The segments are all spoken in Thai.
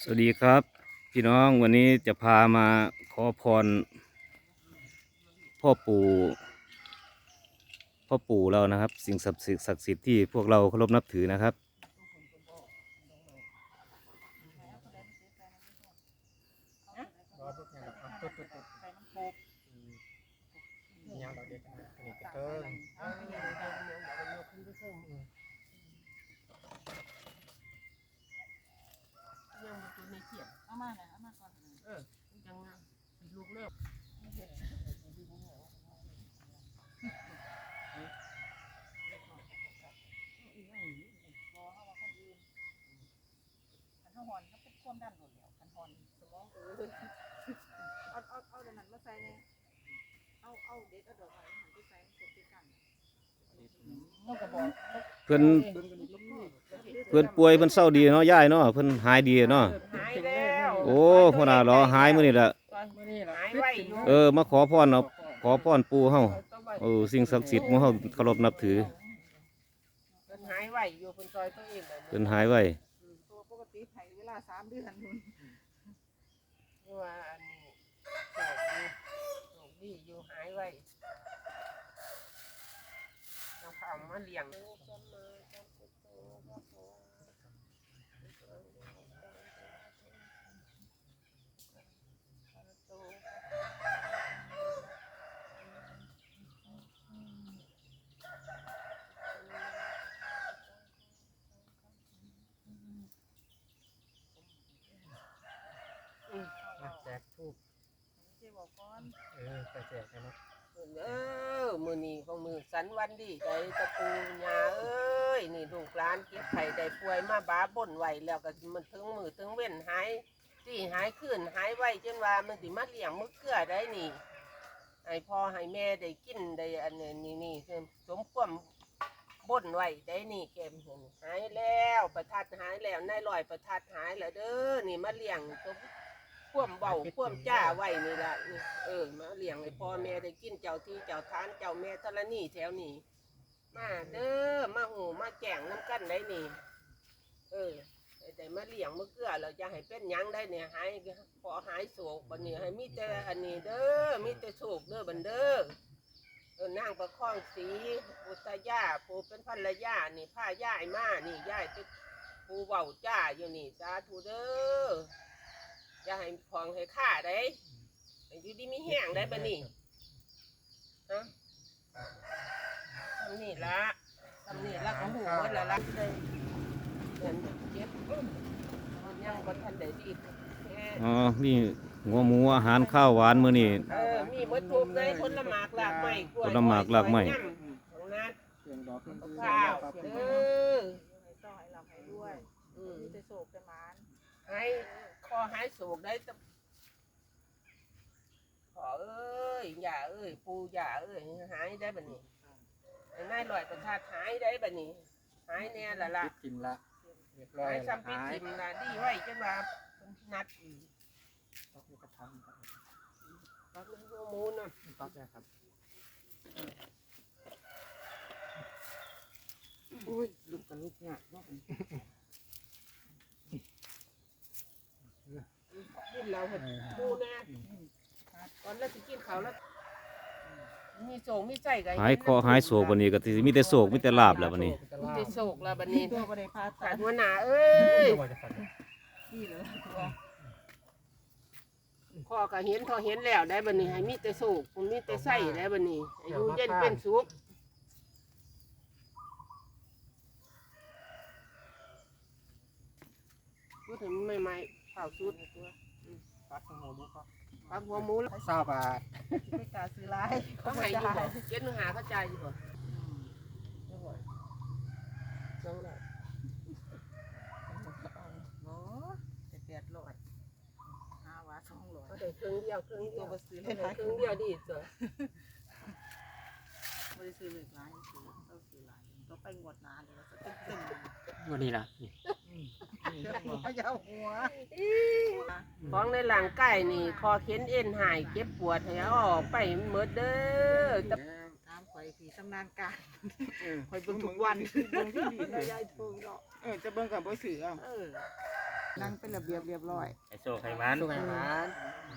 สวัสดีครับ พี่น้องวันนี้จะพามาขอพร พ่อปู่ พ่อปู่เรานะครับ สิ่งศักดิ์สิทธิ์ศักดิ์สิทธิ์ที่พวกเราเคารพนับถือนะครับรอ ทุกองแบบตุ๊ดตุ๊ดตุ๊ดยาเด็กอันนี้กระเทิงยังบ่ตัวในเขียนเอามาน่ะเอามาก่อนเออจังงามสิลูกเลิกคันหอนเขาเป็นความดันโดดแล้วคันหอนสมองเออเอาเอาเอาเดี๋ยวนั้นมาใส่ในเอาเอาเด็ดเอาดอกไม้หันไปใส่กดติดกันเพื่อน เพื่อนป่วยเพื่อนเศร้าดีเนาะย่ายเนาะเพื่อนหายดีเนาะหายแล้วโอ้พ่อนาเหรอหายมื้อนี้ละมื่อนี้ล่ะหายไว้อยู่เออมาขอพรเนาะขอพรปู่เฮาเออสิ่งศักดิ์สิทธิ์หมู่เฮาเคารพนับถือเพิ่นหายไว้อยู่เพิ่นซอยตัวเองได้เพิ่นหายไว้ตัวปกติไผเวลาสามเดือนนู่นนี่ว่าอันนี้โชคดีโชคดีอยู่หายไว้เอาข้าวมาเลี้ยง มาแจกทูบ เออไปแจกกันเนาะเออมือนี้ของมือสันวันดีใจตะปูญาเอ้ยนี่ลูกหลานเก็บไข่ได้ป่วยมาบ้าบ่นไหวแล้วก็มันถึงมือถึงเว้นหายที่หายขึ้นหายไวจนว่ามันสิมาเลี้ยงมือเกลือได้นี่ให้พ่อให้แม่ได้กินได้อันนี้นี่นี่สมความบ่นไหวได้นี่แกมเห็นหายแล้วประทัดหายแล้วนายลอยประทัดหายแล้วเด้อนี่มาเลี้ยงตัว พ่วมเบาพ่วมจ้าไว้นี่ละเออมาเลี้ยงให้พ่อแม่ได้กินเจ้าที่เจ้าทานเจ้าแม่ทรณีแถวนี้มาเด้อมาหูมาแจ้งน้ำกันได้นี่ เออแต่มาเลี้ยงมาเกลือเราจะให้เป็นยังได้เนี่ยหายพอหายโศกบันนี้ให้มีแต่อันนี้เด้อมีแต่โศกเด้อบันเด้อเออนางประคองสีปุตยาปูเป็นภรรยานี่ผ้าย่ายมานี่ย่ายเป็นปูเบาจ้าอยู่นี่สาธุเด้อ อย่าให้พองให้ข้าได้ให้อยู่ดีมีแห้งได้บันนี้ฮะทำนี่ละทำนี่ละก็หูหมดและละได้เหมือนเจ็บมันยังบ่ทันได้ดีแค่อ๋อนี่หัวหมูอาหารข้าวหวานมื้อนี้ เออมีมดทุกเลยผลหมากหลากไม้กล้วยผลหมากหลากไม้ของนัดเสียงดอกเพิ่นคือข้าวครับเด้อต้องให้เราให้ด้วยอืมมีแต่โศกแต่หมานให้ คอหายโศกได้แต่ขอเอ้ยอย่าเอ้ย ปูอย่าเอ้ยหายได้บัดนี้ไอ้นายลอยประทัดหายได้บัดนี้ หายแน่ละละปิดกินละเรียบร้อหายยละซ้ำปิดหายทิมละดีไว้จนว่าเพิ่นนัดอีกปักอยู่กระทำครับปักมันหัวหมูน่ะปักได้ครับอุ้ยลูกกันลูกเนี่ยเนาะกินเราเห็ดปูนะ ตอนแรกสิกินเขาวแล้วมีโศกมีใจกันหายคอหายโศกวันนี้ก็สิมีแต่โศกมีแต่ลาบแล้ววันนี้ มีแต่โศกแล้วบัดนี้ตัวบริพาขาตัดดหัวหน้าเอ้ยว่าจะฟันที่เหลือตัวพ่อก็เห็นพอเห็นแล้วได้บัดนี้ให้มีแต่โศกมีแต่ไส้ได้บัดนี้อายุเย็นเป็นสุขพูดถึงใหม่ๆข่าวสุด ปักของหัวมุกครับปักหัวหมูแล้วเศร้าบาทไม่กล้าซื้อร้ายเขาให้อยู่บ่เจ็ดหนึ่งหาเข้าใจอยู่บ่จังเลยโอ้แต่แปดร้อยห้าว่าสองร้อยเขาได้ครึ่งเดียวครึ่งเดียวเขาได้ครึ่งเดียวดีสุดบริซื้อเลยร้ายซื้อต้องซื้อร้ายต้องไปงวดหนาเลยว่าจะเต็มเต็มวันนี้ล่ะ นี่พยาหัวของในหลังไก่นี่ คอเข็นเอ็นหายเจ็บปวดให้เออกไปเมดเด้อตามข่อยผีสำนานการข่อยเบิ่งทุกวันเบิ่งที่ดีเลยยายทูเนาะเออจะเบิ่งกับบ่ซื้อเอาเออนั่งเป็นระเบียบเรียบร้อยให้โชคให้มันสุขให้หมาน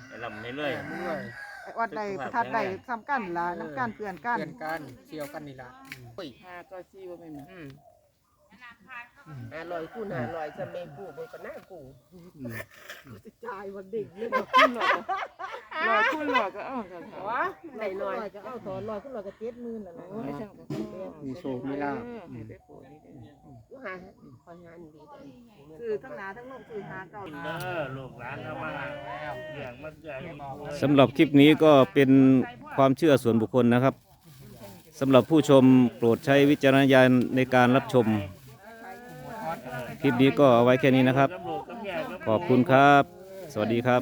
ให้ลำให้เรื่อยเมื่อยไอ้วัดใดประทัดใดทำกันล่ะน้ำกันเพื่อนกันเปลี่ยนกันเชียวกันนี่ล่ะอืมหาก็ซี่ว่าไม่นอืม ห้าร้อยคูณห้าร้อยจะไม่กู้มันก็น่ากู้จ่ายวันเด็กเลยบอกขึ้นหรอกลอยขึ้นหรอกก็เอาค่ะวะได้หน่อยก็เอาถอนลอยขึ้นหรอกก็เจ็ดหมื่นแล้วเนาะไม่ใช่มีโชคมีลาภให้ได้โปรดนี่เด้ออยู่หาคอยหาอันดีได้ซื้อทั้งหนาทั้งลงซื้อหาเก่าเด้อลูกหลานเอามาเลี้ยงมันใหญ่สำหรับคลิปนี้ก็เป็นความเชื่อส่วนบุคคลนะครับสำหรับผู้ชมโปรดใช้วิจารณญาณในการรับชม คลิปนี้ก็เอาไว้แค่นี้นะครับ ขอบคุณครับ สวัสดีครับ